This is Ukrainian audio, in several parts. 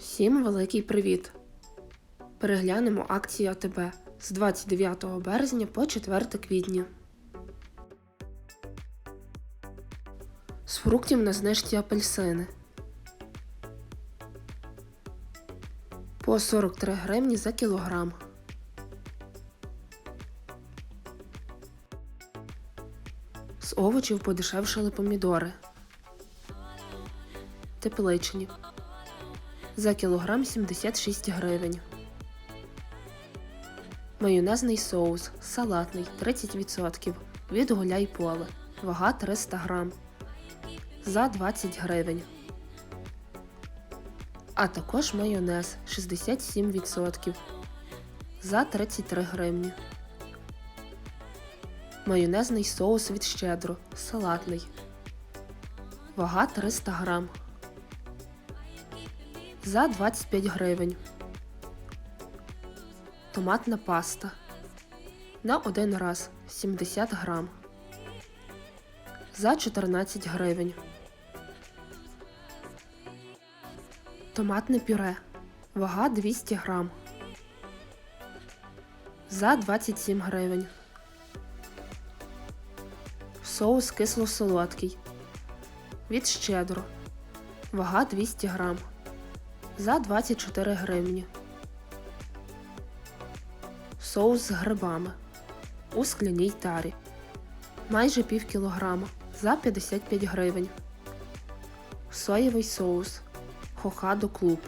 Всім великий привіт! Переглянемо акції АТБ з 29 березня по 4 квітня. З фруктів на знижці апельсини. По 43 гривні за кілограм. З овочів подешевшали помідори. Тепличні. За кілограм 76 гривень. Майонезний соус салатний 30% від гуляй поле. Вага 300 грам. За 20 гривень. А також майонез 67% за 33 гривні. Майонезний соус від щедро салатний. Вага 300 грам за 25 гривень. Томатна паста на один раз 70 грам за 14 гривень. Томатне пюре. Вага 200 грам за 27 гривень. Соус кисло-солодкий. Від щедро. Вага 200 грам за 24 гривні. Соус з грибами у скляній тарі. Майже пів кілограма за 55 гривень. Соєвий соус Хохадо Клуб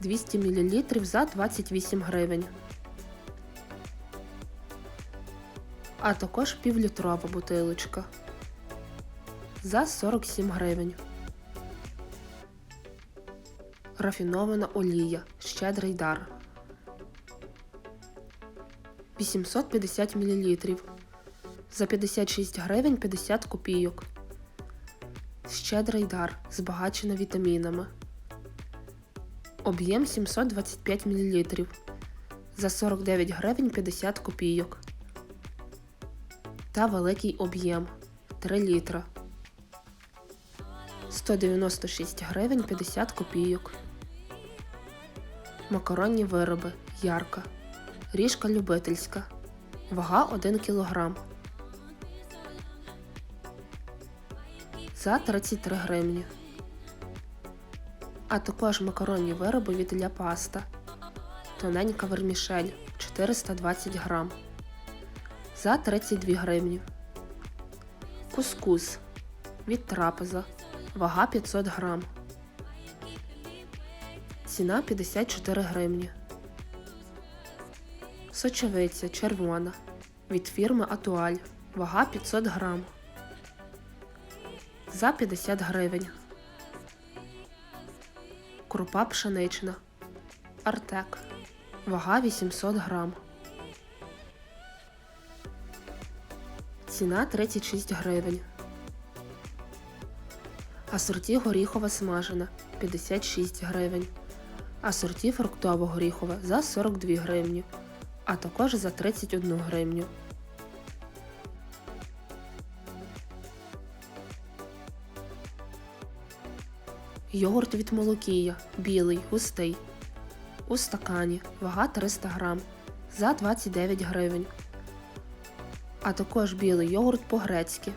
200 мл за 28 гривень. А також півлітрова бутилочка за 47 гривень. Рафінована олія. Щедрий дар. 850 мл. За 56 гривень 50 копійок. Щедрий дар. Збагачена вітамінами. Об'єм 725 мл. За 49 гривень 50 копійок. Та великий об'єм 3 літра. 196 гривень 50 копійок. Макаронні вироби Ярка. Ріжка любительська. Вага 1 кг. За 33 гривні. А також макаронні вироби від Ля Паста. Тоненька вермішель 420 грам. За 32 гривні. Кускус від трапеза. Вага 500 грам. Ціна 54 гривні. Сочевиця червона. Від фірми Атуаль. Вага 500 грам. За 50 гривень. Крупа пшенична. Артек. Вага 800 грам. Ціна 36 гривень. Асорті горіхова смажена 56 гривень. Асорті фруктово горіхове за 42 гривні, а також за 31 гривню. Йогурт від молокія білий, густий. У стакані вага 300 грам за 29 гривень. А також білий йогурт по-грецьки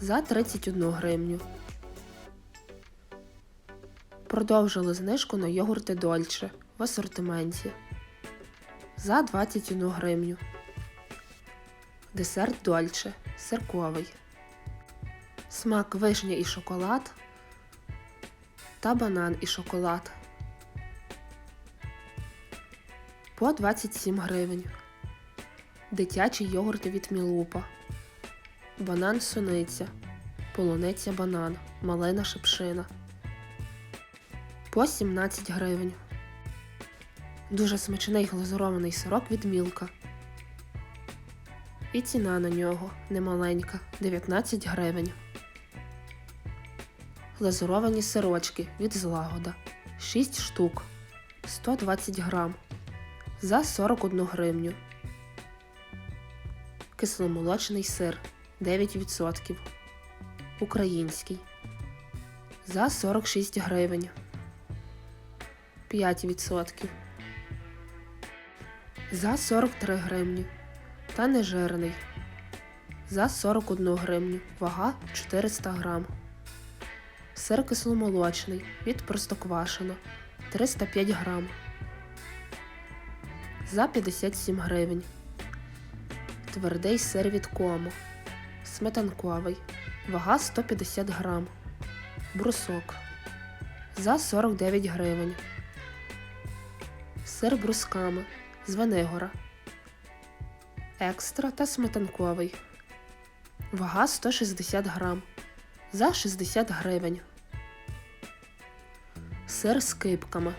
за 31 гривню. Продовжили знижку на йогурти Дольче в асортименті за 21 гривню. Десерт Дольче сирковий. Смак вишня і шоколад та банан і шоколад по 27 гривень. Дитячі йогурти від Мілупа. Банан суниця, полуниця банан, малина шипшина. По 17 гривень. Дуже смачний глазурований сирок від мілка. І ціна на нього немаленька 19 гривень. Глазуровані сирочки від злагода 6 штук 120 грам за 41 гривню. Кисломолочний сир 9%. Український. За 46 гривень. 5%. За 43 гривні. Та нежирний. За 41 гривню. Вага 400 грам. Сир кисломолочний від простоквашино 305 грам. За 57 гривень. Твердий сир від кому. Сметанковий. Вага 150 грам. Брусок. За 49 гривень. Сир брусками з Венигора. Екстра та сметанковий. Вага 160 грам. За 60 гривень. Сир з кипками.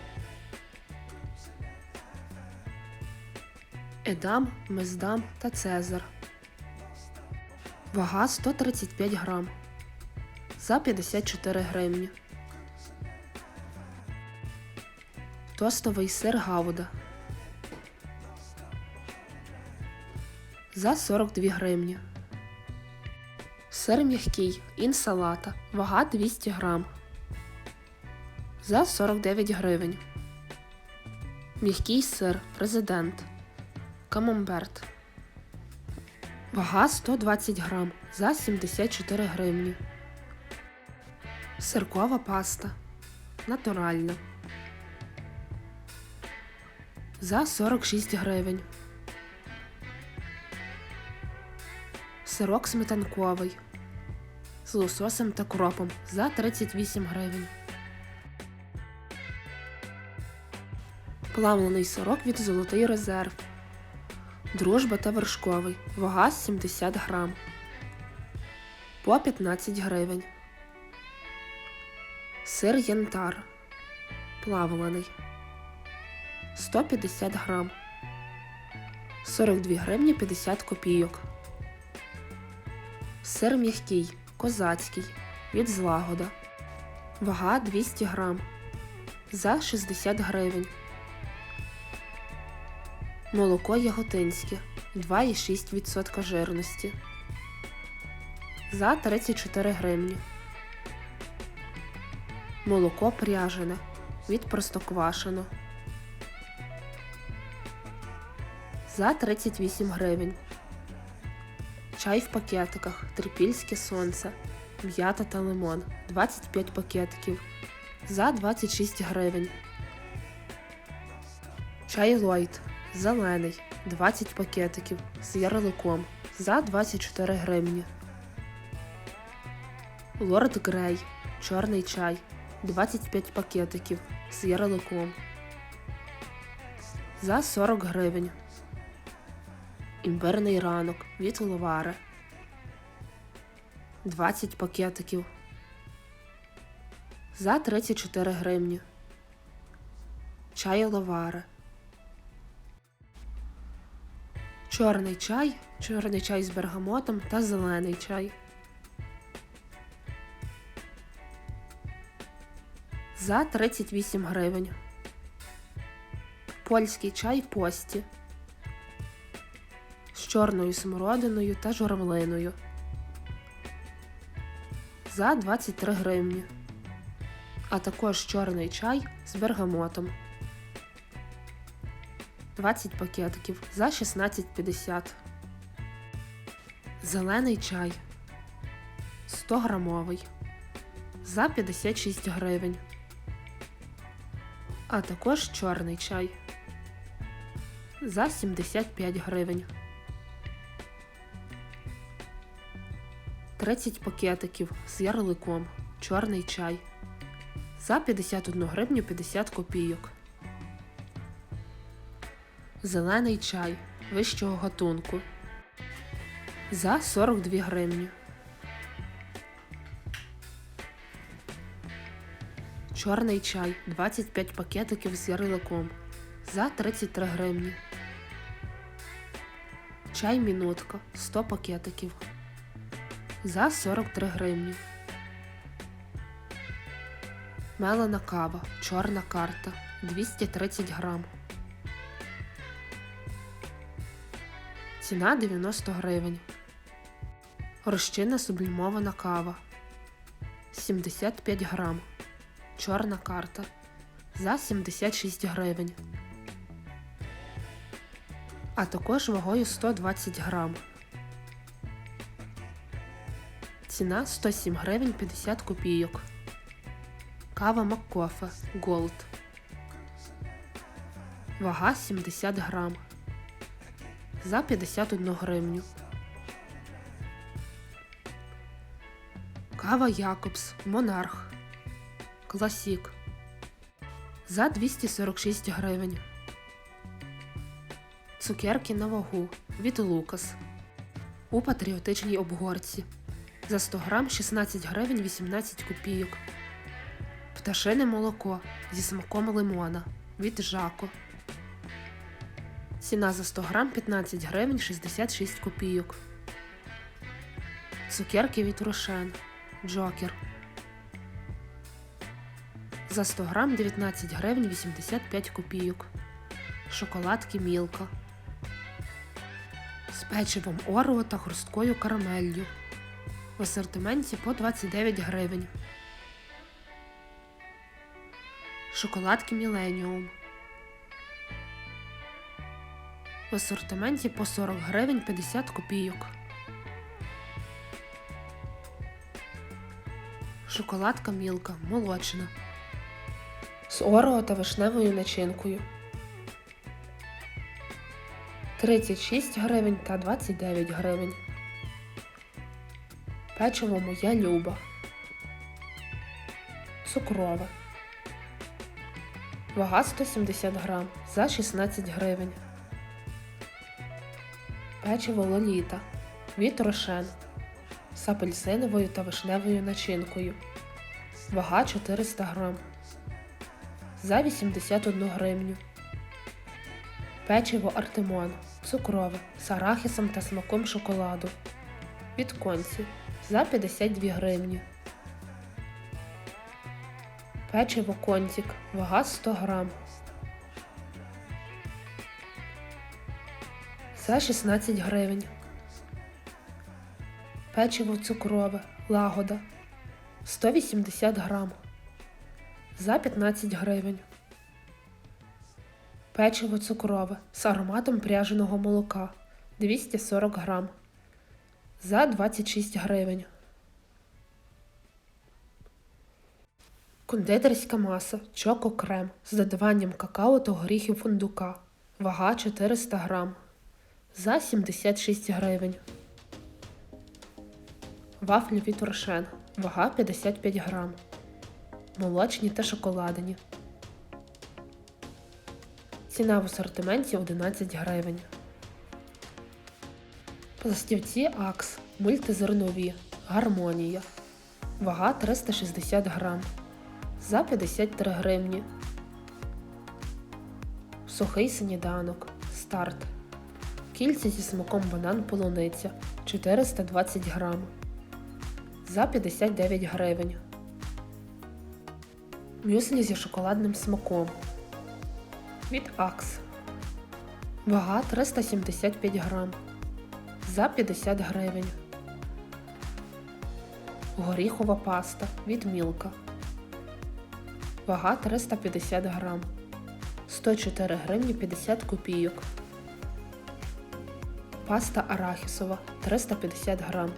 Едам, Мездам та Цезар. Вага 135 грам. За 54 гривні. Тостовий сир Гауда. За 42 гривні. Сир м'який інсалата. Вага 200 грам. За 49 гривень. М'який сир президент. Камамберт. Вага 120 грам за 74 гривні. Сиркова паста. Натуральна. За 46 гривень. Сирок сметанковий. З лососем та кропом за 38 гривень. Плавлений сирок від золотий резерв. Дружба та вершковий. Вага 70 грам. По 15 гривень. Сир янтар. Плавлений. 150 грам. 42 гривні 50 копійок. Сир м'який. Козацький. Від злагода. Вага 200 грам. За 60 гривень. Молоко яготинське 2,6% жирності. За 34 гривні. Молоко пряжене від простоквашино. За 38 гривень. Чай в пакетиках. Трипільське сонце. М'ята та лимон. 25 пакетиків. За 26 гривень. Чай Лойд. Зелений 20 пакетиків з ярликом за 24 гривні. Лорд Грей. Чорний чай 25 пакетиків з ярликом за 40 гривень. Імбирний ранок від Ловари 20 пакетиків за 34 гривні. Чай Ловари. Чорний чай, чорний чай з бергамотом та зелений чай. За 38 гривень. Польський чай пості з чорною смородиною та журавлиною. За 23 гривні. А також чорний чай з бергамотом. 20 пакетиків за 16,50. Зелений чай 100 грамовий за 56 гривень. А також чорний чай за 75 гривень. 30 пакетиків з ярликом. Чорний чай за 51 гривню 50 копійок. Зелений чай вищого гатунку за 42 гривні. Чорний чай 25 пакетиків з ярликом за 33 гривні. Чай мінутка 100 пакетиків за 43 гривні. Мелена кава, чорна карта 230 грам. Ціна 90 гривень. Розчинна сублімована кава 75 грам. Чорна карта за 76 гривень. А також вагою 120 грам. Ціна 107 гривень 50 копійок. Кава Маккофе Голд. Вага 70 грам. За 51 гривню. Кава Якобс Монарх. Класік. За 246 гривень. Цукерки на вагу від Лукас. У патріотичній обгорці. За 100 грам 16 гривень 18 копійок. Пташине молоко зі смаком лимона від Жако. Ціна за 100 грам 15 гривень 66 копійок. Цукерки від Рошен. Джокер. За 100 грам 19 гривень 85 копійок. Шоколадки Мілка. З печивом Орео та хрусткою карамеллю. В асортименті по 29 гривень. Шоколадки Міленіум. В асортименті по 40 гривень 50 копійок. Шоколадка Мілка молочна. З орео та вишневою начинкою. 36 гривень та 29 гривень. Печиво моя люба. Цукрове. Вага 170 грам за 16 гривень. Печиво Лоліта від Рошен з апельсиновою та вишневою начинкою. Вага 400 грам за 81 гривню. Печиво Артемон цукрове з арахісом та смаком шоколаду. Від конці за 52 гривні. Печиво Контік, вага 100 грам. За 16 гривень. Печиво цукрове, лагода 180 грам. За 15 гривень. Печиво цукрове з ароматом пряженого молока 240 грам. За 26 гривень. Кондитерська маса Чоко Крем з додаванням какао та горіхів фундука. Вага 400 грам. За 76 гривень. Вафлі від Рошен. Вага 55 грам. Молочні та шоколадені. Ціна в асортименті 11 гривень. Пластівці Акс. Мультизернові. Гармонія. Вага 360 грам. За 53 гривні. Сухий сніданок. Старт. Кільця зі смаком банан полуниця 420 грам. За 59 гривень. Мюслі зі шоколадним смаком. Від Акс. Вага 375 грам. За 50 гривень. Горіхова паста від Мілка. Вага 350 грам. 104 гривні 50 копійок. Паста арахісова 350 грам.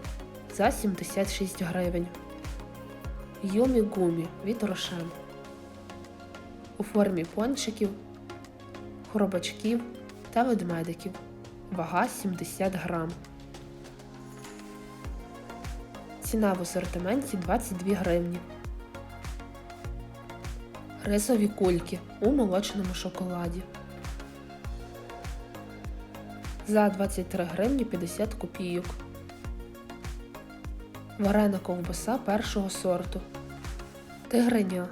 За 76 гривень. Юмі гумі від Рошен. У формі пончиків, хробачків та ведмедиків. Вага 70 грам. Ціна в асортименті 22 гривні. Рисові кульки у молочному шоколаді. За 23 гривні 50 копійок. Варена ковбаса першого сорту. Тигриня.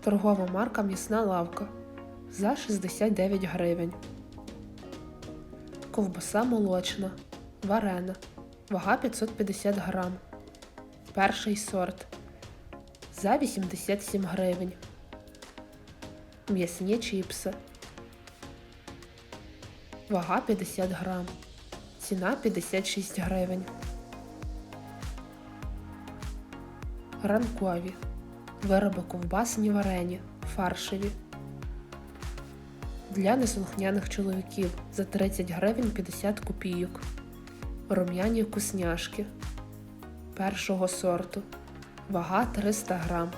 Торгова марка М'ясна лавка за 69 гривень. Ковбаса молочна. Варена. Вага 550 грам. Перший сорт. За 87 гривень. М'ясні чіпси. Вага 50 грам. Ціна 56 гривень. Ранкові. Вироби ковбасні варені, фаршеві. Для неслухняних чоловіків за 30 гривень 50 копійок. Рум'яні вкусняшки першого сорту. Вага 300 грам.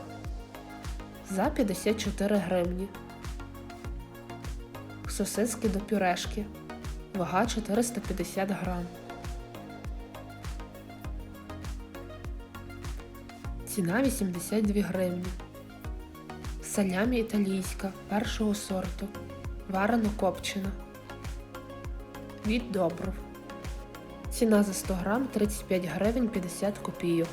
За 54 гривні. Сосиски до пюрешки. Вага 450 грам. Ціна 82 гривні. Салямі італійська першого сорту. Варено копчена. Від Добров. Ціна за 100 грам 35 гривень 50 копійок.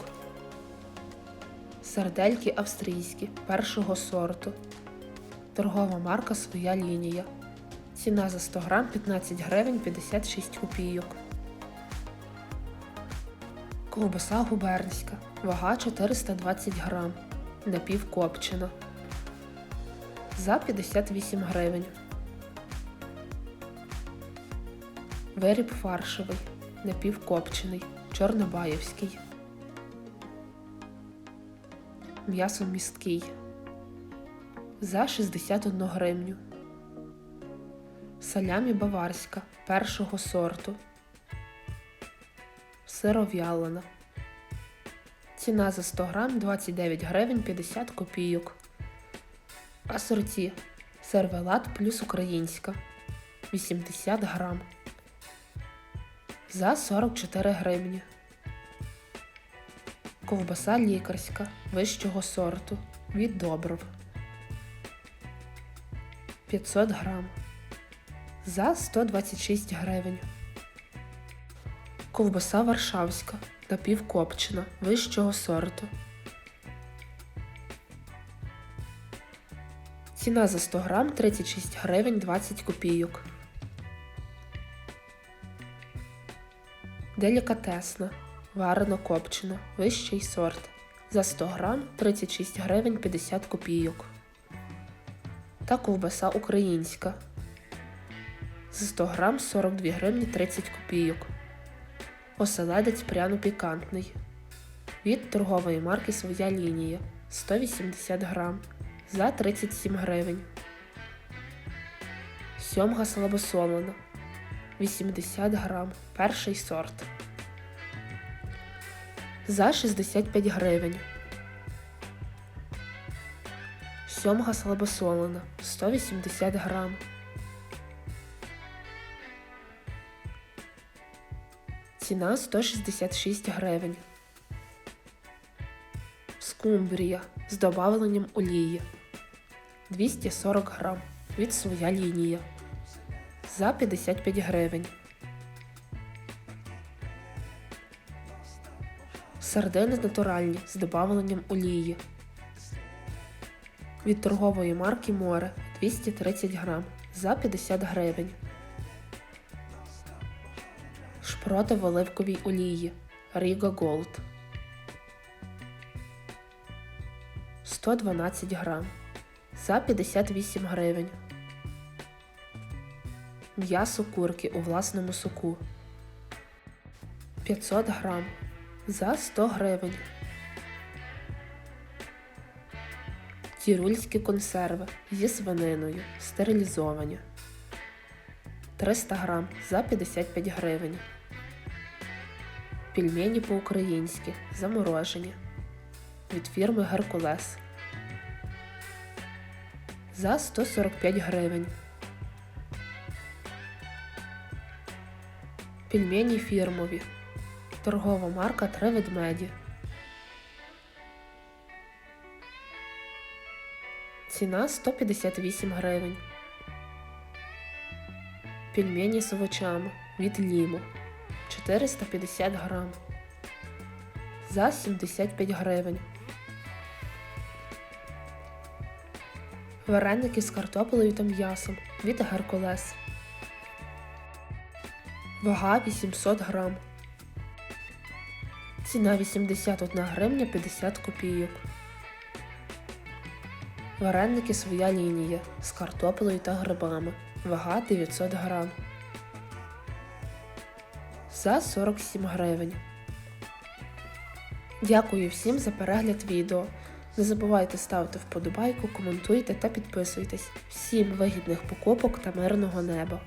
Сардельки австрійські першого сорту. Торгова марка Своя лінія. Ціна за 100 грам 15 гривень 56 копійок. Ковбаса губернська. Вага 420 грам. Напівкопчена. За 58 гривень. Виріб фаршевий. Напівкопчений. Чорнобаївський. М'ясо місткий. За 61 гривню. Салямі баварська першого сорту. Сиров'ялина. Ціна за 100 грам 29 гривень 50 копійок. Асорті. Сервелат плюс українська. 80 грам. За 44 гривні. Ковбаса лікарська вищого сорту. Від Добров. 500 грам. За 126 гривень. Ковбаса варшавська напівкопчена вищого сорту. Ціна за 100 грам 36 гривень 20 копійок. Делікатесна. Варено копчена. Вищий сорт. За 100 грам 36 гривень 50 копійок. Та ковбаса українська. За 100 грам 42 гривні 30 копійок. Оселедець пряно-пікантний. Від торгової марки Своя лінія 180 грам за 37 гривень. Сьомга слабосолена 80 грам. Перший сорт. За 65 гривень. Сьомга слабосолена 180 грам. Ціна 166 гривень. Скумбрія з добавленням олії 240 грам від своя лінія за 55 гривень. Сардини натуральні з добавленням олії. Від торгової марки Море 230 грам за 50 гривень. Шпроти в оливковій олії Riga Gold 112 грам за 58 гривень. М'ясо курки у власному соку 500 грам за 100 гривень. Тірульські консерви зі свининою стерилізовані 300 грам за 55 гривень. Пельмені по-українськи заморожені від фірми Геркулес за 145 гривень. Пельмені фірмові. Торгова марка Три ведмеді. Ціна 158 гривень. Пельмені з овочами від Лімо 450 грам. За 75 гривень. Вареники з картоплею та м'ясом від Геркулес. Вага 800 грам. Ціна 81 гривня 50 копійок. Вареники своя лінія з картоплею та грибами. Вага 900 грам. За 47 гривень. Дякую всім за перегляд відео. Не забувайте ставити вподобайку, коментуйте та підписуйтесь. Всім вигідних покупок та мирного неба!